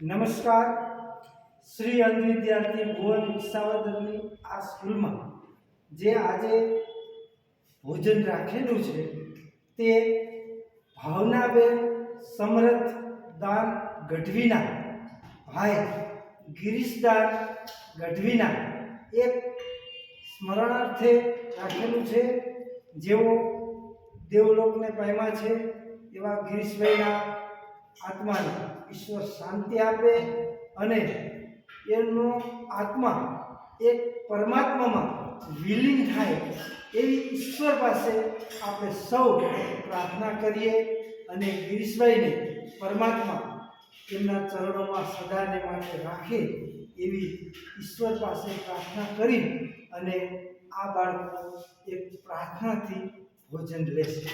નમસ્કાર. શ્રી અંધ વિદ્યાર્થી ભુવન વિસાવદરની આ સ્કૂલમાં જે આજે ભોજન રાખેલું છે તે ભાવનાબેન સમરથ દાન ગઢવીના, ભાઈ ગિરીશદાન ગઢવીના એક સ્મરણાર્થે રાખેલું છે. જેઓ દેવલોકને પામ્યા છે એવા ગિરીશભાઈના આત્માને ઈશ્વર શાંતિ આપે અને એમનો આત્મા એક પરમાત્મામાં વિલીન થાય એવી ઈશ્વર પાસે આપણે સૌ પ્રાર્થના કરીએ અને ગિરીશભાઈને પરમાત્મા એમના ચરણોમાં સદાને માટે રાખે એવી ઈશ્વર પાસે પ્રાર્થના કરી અને આ બાળકો એક પ્રાર્થનાથી ભોજન લેશે.